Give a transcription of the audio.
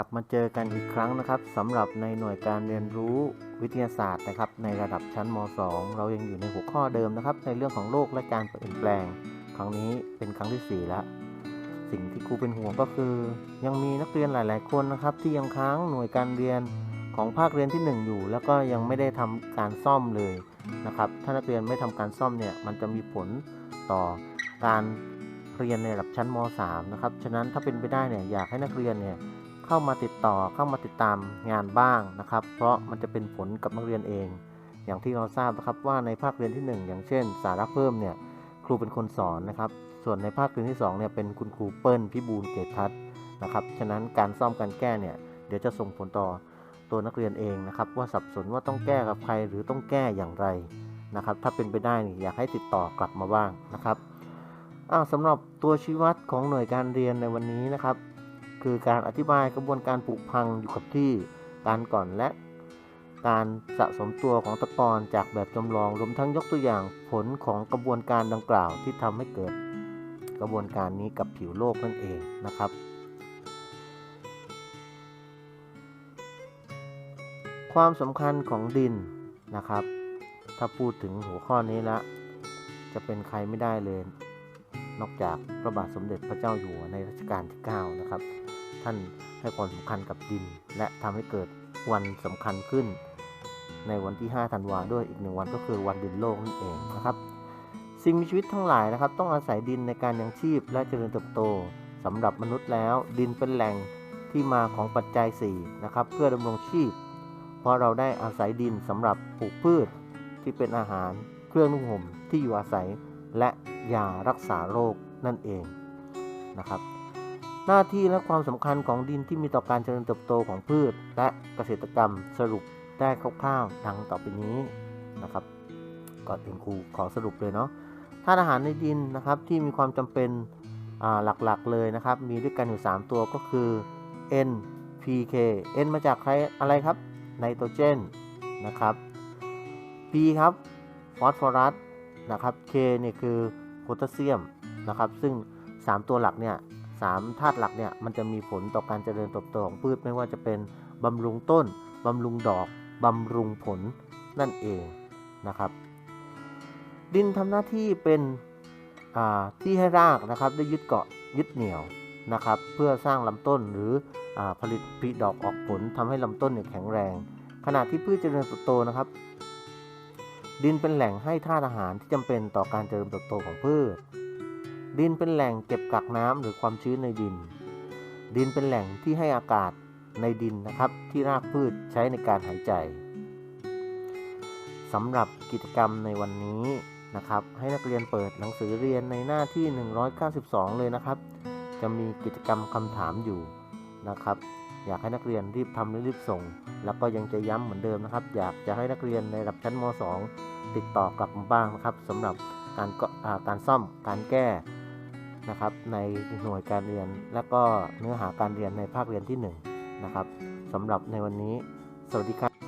กลับมาเจอกันอีกครั้งนะครับสำหรับในหน่วยการเรียนรู้วิทยาศาสตร์นะครับ ในระดับชั้นม .2 เรายังอยู่ในหัวข้อเดิมนะครับ ในเรื่องของโลกและการเปลี่ยนแปลง ครั้งนี้เป็นครั้งที่ 4 แล้ว สิ่งที่ครูเป็นห่วงก็คือ ยังมีนักเรียนหลาย ๆ คนนะครับ ที่ยังค้างหน่วยการเรียนของภาคเรียนที่ 1 อยู่ แล้วก็ยังไม่ได้ทำการซ่อมเลยนะครับถ้านักเรียนไม่ทำการซ่อมเนี่ยมันจะมีผลต่อการเรียนในระดับชั้นม .3 นะครับฉะนั้นถ้าเป็นไปได้เนี่ยอยากให้นักเรียนเนี่ย เข้ามาติดต่อเข้ามาติดตามงานบ้างนะครับ เพราะมันจะเป็นผลกับนักเรียนเอง อย่างที่เราทราบนะครับว่าในภาคเรียนที่ 1 อย่างเช่น สาระเพิ่มเนี่ยครูเป็นคนสอนนะครับส่วนในภาคเรียนที่2เนี่ยเป็นคุณครูเปิ้ลพิบูลเกตทัศนะครับฉะนั้นการซ่อมการแก้เนี่ยเดี๋ยวจะส่งผลต่อตัวนักเรียนเองนะครับว่าสับสนว่าต้องแก้กับใครหรือต้องแก้อย่างไรนะครับถ้าเป็นไปได้นี่อยากให้ติดต่อกลับมาบ้างนะครับอ่าสำหรับตัวชี้วัดของหน่วยการเรียนในวันนี้นะครับ คือการอธิบายกระบวนการผุพังอยู่กับที่ การก่อนและการสะสมตัวของตะกอนจากแบบจำลองรวมทั้งยกตัวอย่างผลของกระบวนการดังกล่าวที่ทำให้เกิดกระบวนการนี้กับผิวโลกนั่นเองนะครับ ความสำคัญของดินนะครับ ถ้าพูดถึงหัวข้อนี้ล้วจะเป็นใครไม่ได้เลย นอกจากพระบาทสมเด็จพระเจ้าอยู่หัวในรัชกาลที่ 9 นะครับ ท่านให้ความสำคัญกับดิน และทำให้เกิดวันสำคัญขึ้น ในวันที่ 5 ธันวาด้วยอีกหนึ่งวันก็คือวันดินโลกนั่นเองนะครับ สิ่งมีชีวิตทั้งหลายนะครับ ต้องอาศัยดินในการยังชีพและเจริญเติบโตสำหรับมนุษย์แล้ว ดินเป็นแหล่งที่มาของปัจจัย4นะครับเพื่อดำรงชีพ เพราะเราได้อาศัยดินสำหรับปลูกพืชที่เป็นอาหาร เครื่องนุ่งห่มที่อยู่อาศัย ยารักษาโรคนั่นเองนะครับ หน้าที่และความสำคัญของดินที่มีต่อการเจริญเติบโตของพืช และเกษตรกรรมสรุปได้คร่าวๆดังต่อไปนี้นะครับก่อนอื่นครูขอสรุปเลยเนาะธาตุอาหารในดินนะครับที่มีความจำเป็นหลักๆเลยนะครับ มีด้วยกันอยู่ 3 ตัวก็คือ N P K N มาจากใครอะไรครับไนโตรเจนนะครับ P ครับฟอสฟอรัสนะครับ K เนี่ยคือ โพแทสเซียมนะครับซึ่ง 3 ตัวหลักเนี่ยสามธาตุหลักเนี่ยมันจะมีผลต่อการเจริญเติบโตของพืชไม่ว่าจะเป็นบำรุงต้นบำรุงดอกบำรุงผลนั่นเองนะครับ ดินทำหน้าที่เป็นที่ให้รากนะครับได้ยึดเกาะยึดเหนี่ยวนะครับเพื่อสร้างลำต้นหรืออผลิตผลิดอกออกผลทำให้ลำต้นเนี่ยแข็งแรง ขณะที่พืชเจริญเติบโตนะครับ ดินเป็นแหล่งให้ธาตุอาหารที่จำเป็นต่อการเจริญเติบโตของพืช ดินเป็นแหล่งเก็บกักน้ำหรือความชื้นในดิน ดินเป็นแหล่งที่ให้อากาศในดินนะครับที่รากพืชใช้ในการหายใจสำหรับกิจกรรมในวันนี้นะครับ ให้นักเรียนเปิดหนังสือเรียนในหน้าที่ 192 เลยนะครับ จะมีกิจกรรมคำถามอยู่นะครับ อยากให้นักเรียนรีบทำรีบส่ง แล้วก็ยังจะย้ำเหมือนเดิมนะครับ อยากจะให้นักเรียนในระดับชั้นม .2 ติดต่อกลับมาบ้างนะครับสำหรับการกาการซ่อมการแก้นะครับในหน่วยการเรียน และก็เนื้อหาการเรียนในภาคเรียนที่1นะครับสำหรับในวันนี้ สวัสดีครับ